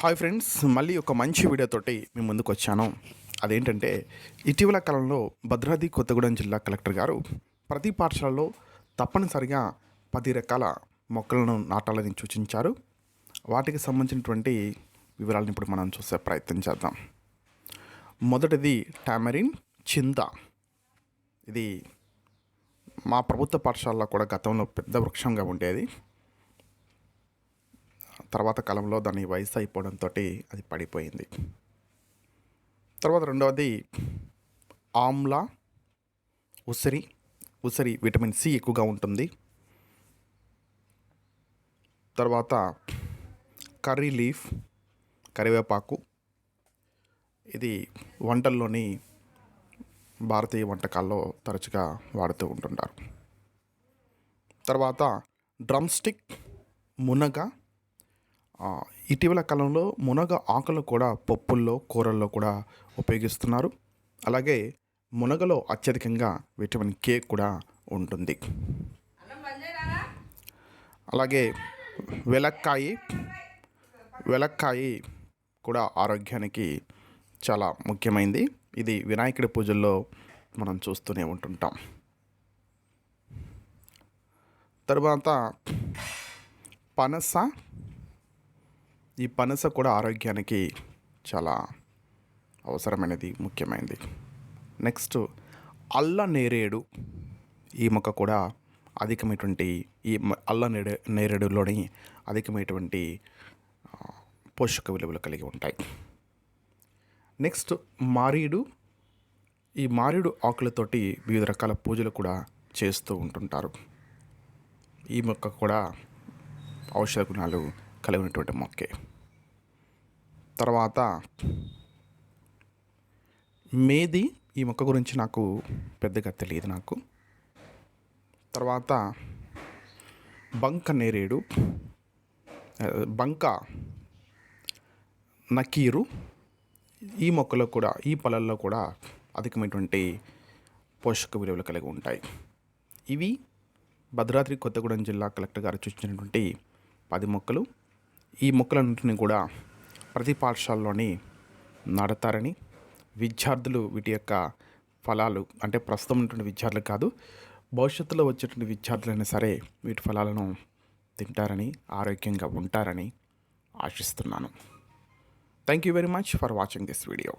Hi friends మళ్ళీ ఒక మంచి వీడియోతోటి మీ ముందుకు వచ్చాను. అదేంటంటే ఇటీవల కాలంలో భద్రాద్రి కొత్తగూడెం జిల్లా కలెక్టర్ గారు ప్రతి పాఠశాలలో తప్పనిసరిగా పది రకాల మొక్కలను నాటాలని సూచించారు. వాటికి సంబంధించినటువంటి వివరాలను ఇప్పుడు మనం చూసే ప్రయత్నం చేద్దాం. మొదటిది టామరిన్ చింత. ఇది మా ప్రభుత్వ పాఠశాలలో కూడా గతంలో పెద్ద వృక్షంగా ఉండేది. తర్వాత కాలంలో దాని వయసు అయిపోవడంతో అది పడిపోయింది. తర్వాత రెండవది ఆమ్లా ఉసిరి ఉసిరి విటమిన్ సి ఎక్కువగా ఉంటుంది. తర్వాత కర్రీ లీఫ్ కరివేపాకు. ఇది వంటల్లోని భారతీయ వంటకాల్లో తరచుగా వాడుతూ ఉంటుంటారు. తర్వాత డ్రమ్ స్టిక్ మునగ ఇటీవల కాలంలో మునగ ఆకులు కూడా పప్పుల్లో కూరల్లో కూడా ఉపయోగిస్తున్నారు. అలాగే మునగలో అత్యధికంగా విటమిన్ కే కూడా ఉంటుంది. అలాగే వెలక్కాయి వెలక్కాయి కూడా ఆరోగ్యానికి చాలా ముఖ్యమైనది ఇది వినాయకుడి పూజల్లో మనం చూస్తూనే ఉంటుంటాం. తర్వాత పనస ఈ పనస కూడా ఆరోగ్యానికి చాలా అవసరమైనది ముఖ్యమైనది. నెక్స్ట్ అల్ల నేరేడు. ఈ మొక్క కూడా అధికమైనటువంటి ఈ అల్ల నేరే నేరేడులోని అధికమైనటువంటి పోషక విలువలు కలిగి ఉంటాయి. నెక్స్ట్ మారీడు. ఈ మారేడు ఆకులతోటి వివిధ రకాల పూజలు కూడా చేస్తూ ఉంటుంటారు. ఈ మొక్క కూడా ఔషధ గుణాలు కలిగినటువంటి మొక్కే. తర్వాత మేది ఈ మొక్క గురించి నాకు పెద్దగా తెలియదు నాకు. తర్వాత బంక నేరేడు బంక నకీరు ఈ మొక్కలో కూడా ఈ పొలాల్లో కూడా అధికమైనటువంటి పోషక విలువలు కలిగి ఉంటాయి. ఇవి భద్రాద్రి కొత్తగూడెం జిల్లా కలెక్టర్ గారు సూచించినటువంటి పది మొక్కలు. ఈ మొక్కలన్నింటినీ కూడా ప్రతి పాఠశాలలోని నాడతారని విద్యార్థులు వీటి యొక్క ఫలాలు అంటే ప్రస్తుతం ఉన్నటువంటి విద్యార్థులు కాదు భవిష్యత్తులో వచ్చేటువంటి విద్యార్థులైనా సరే వీటి ఫలాలను తింటారని ఆరోగ్యంగా ఉంటారని ఆశిస్తున్నాను. Thank you very much for watching this video